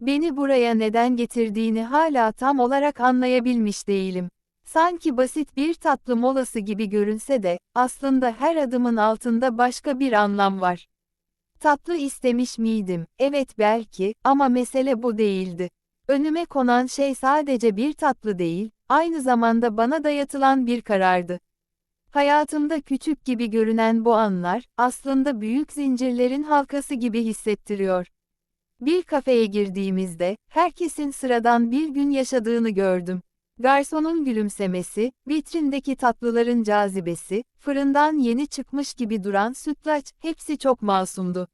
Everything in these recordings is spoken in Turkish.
Beni buraya neden getirdiğini hala tam olarak anlayabilmiş değilim. Sanki basit bir tatlı molası gibi görünse de, aslında her adımın altında başka bir anlam var. Tatlı istemiş miydim? Evet belki, ama mesele bu değildi. Önüme konan şey sadece bir tatlı değil, aynı zamanda bana dayatılan bir karardı. Hayatımda küçük gibi görünen bu anlar, aslında büyük zincirlerin halkası gibi hissettiriyor. Bir kafeye girdiğimizde, herkesin sıradan bir gün yaşadığını gördüm. Garsonun gülümsemesi, vitrindeki tatlıların cazibesi, fırından yeni çıkmış gibi duran sütlaç, hepsi çok masumdu.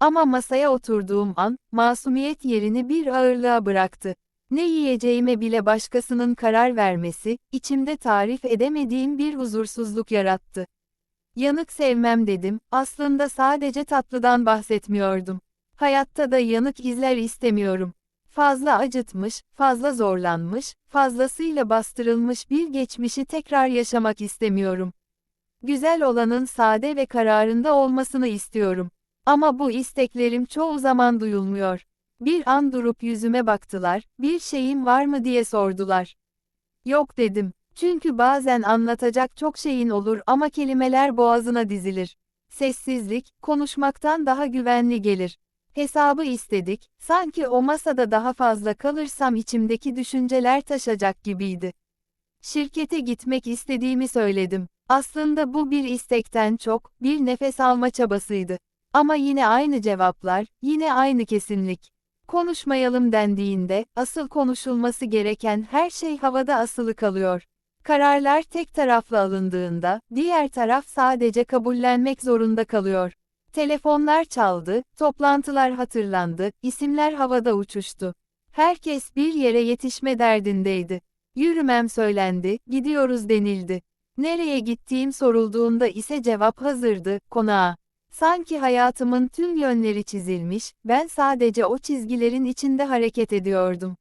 Ama masaya oturduğum an, masumiyet yerini bir ağırlığa bıraktı. Ne yiyeceğime bile başkasının karar vermesi, içimde tarif edemediğim bir huzursuzluk yarattı. Yanık sevmem dedim, aslında sadece tatlıdan bahsetmiyordum. Hayatta da yanık izler istemiyorum. Fazla acıtmış, fazla zorlanmış, fazlasıyla bastırılmış bir geçmişi tekrar yaşamak istemiyorum. Güzel olanın sade ve kararında olmasını istiyorum. Ama bu isteklerim çoğu zaman duyulmuyor. Bir an durup yüzüme baktılar, bir şeyin var mı diye sordular. Yok dedim. Çünkü bazen anlatacak çok şeyin olur ama kelimeler boğazına dizilir. Sessizlik, konuşmaktan daha güvenli gelir. Hesabı istedik, sanki o masada daha fazla kalırsam içimdeki düşünceler taşacak gibiydi. Şirkete gitmek istediğimi söyledim. Aslında bu bir istekten çok, bir nefes alma çabasıydı. Ama yine aynı cevaplar, yine aynı kesinlik. Konuşmayalım dendiğinde, asıl konuşulması gereken her şey havada asılı kalıyor. Kararlar tek taraflı alındığında, diğer taraf sadece kabullenmek zorunda kalıyor. Telefonlar çaldı, toplantılar hatırlandı, isimler havada uçuştu. Herkes bir yere yetişme derdindeydi. Yürümem söylendi, gidiyoruz denildi. Nereye gittiğim sorulduğunda ise cevap hazırdı, konağa. Sanki hayatımın tüm yönleri çizilmiş, ben sadece o çizgilerin içinde hareket ediyordum.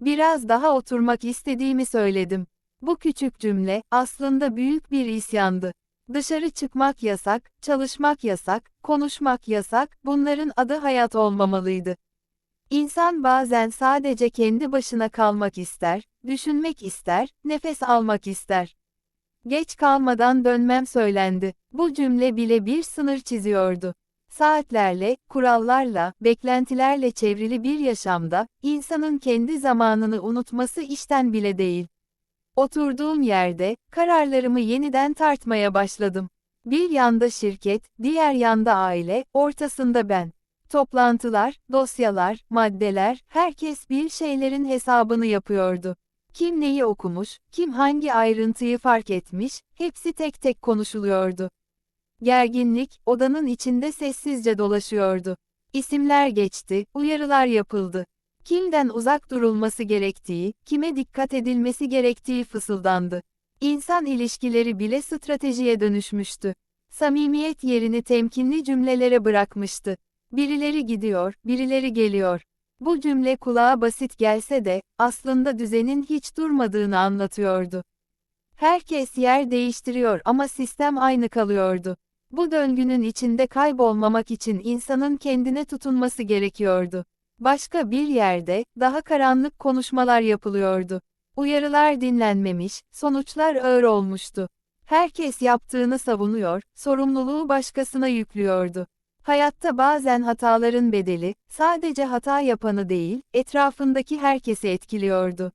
Biraz daha oturmak istediğimi söyledim. Bu küçük cümle, aslında büyük bir isyandı. Dışarı çıkmak yasak, çalışmak yasak, konuşmak yasak, bunların adı hayat olmamalıydı. İnsan bazen sadece kendi başına kalmak ister, düşünmek ister, nefes almak ister. Geç kalmadan dönmem söylendi. Bu cümle bile bir sınır çiziyordu. Saatlerle, kurallarla, beklentilerle çevrili bir yaşamda, insanın kendi zamanını unutması işten bile değil. Oturduğum yerde, kararlarımı yeniden tartmaya başladım. Bir yanda şirket, diğer yanda aile, ortasında ben. Toplantılar, dosyalar, maddeler, herkes bir şeylerin hesabını yapıyordu. Kim neyi okumuş, kim hangi ayrıntıyı fark etmiş, hepsi tek tek konuşuluyordu. Gerginlik, odanın içinde sessizce dolaşıyordu. İsimler geçti, uyarılar yapıldı. Kimden uzak durulması gerektiği, kime dikkat edilmesi gerektiği fısıldandı. İnsan ilişkileri bile stratejiye dönüşmüştü. Samimiyet yerini temkinli cümlelere bırakmıştı. Birileri gidiyor, birileri geliyor. Bu cümle kulağa basit gelse de, aslında düzenin hiç durmadığını anlatıyordu. Herkes yer değiştiriyor ama sistem aynı kalıyordu. Bu döngünün içinde kaybolmamak için insanın kendine tutunması gerekiyordu. Başka bir yerde, daha karanlık konuşmalar yapılıyordu. Uyarılar dinlenmemiş, sonuçlar ağır olmuştu. Herkes yaptığını savunuyor, sorumluluğu başkasına yüklüyordu. Hayatta bazen hataların bedeli, sadece hata yapanı değil, etrafındaki herkesi etkiliyordu.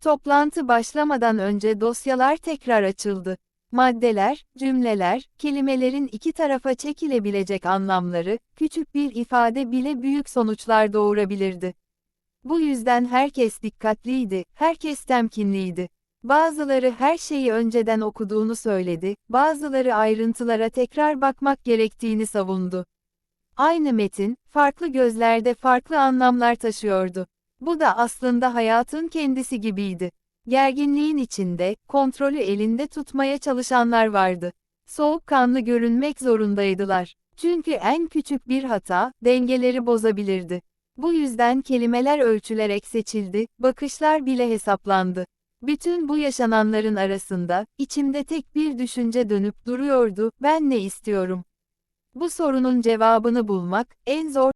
Toplantı başlamadan önce dosyalar tekrar açıldı. Maddeler, cümleler, kelimelerin iki tarafa çekilebilecek anlamları, küçük bir ifade bile büyük sonuçlar doğurabilirdi. Bu yüzden herkes dikkatliydi, herkes temkinliydi. Bazıları her şeyi önceden okuduğunu söyledi, bazıları ayrıntılara tekrar bakmak gerektiğini savundu. Aynı metin, farklı gözlerde farklı anlamlar taşıyordu. Bu da aslında hayatın kendisi gibiydi. Gerginliğin içinde, kontrolü elinde tutmaya çalışanlar vardı. Soğukkanlı görünmek zorundaydılar. Çünkü en küçük bir hata, dengeleri bozabilirdi. Bu yüzden kelimeler ölçülerek seçildi, bakışlar bile hesaplandı. Bütün bu yaşananların arasında, içimde tek bir düşünce dönüp duruyordu, ben ne istiyorum? Bu sorunun cevabını bulmak, en zor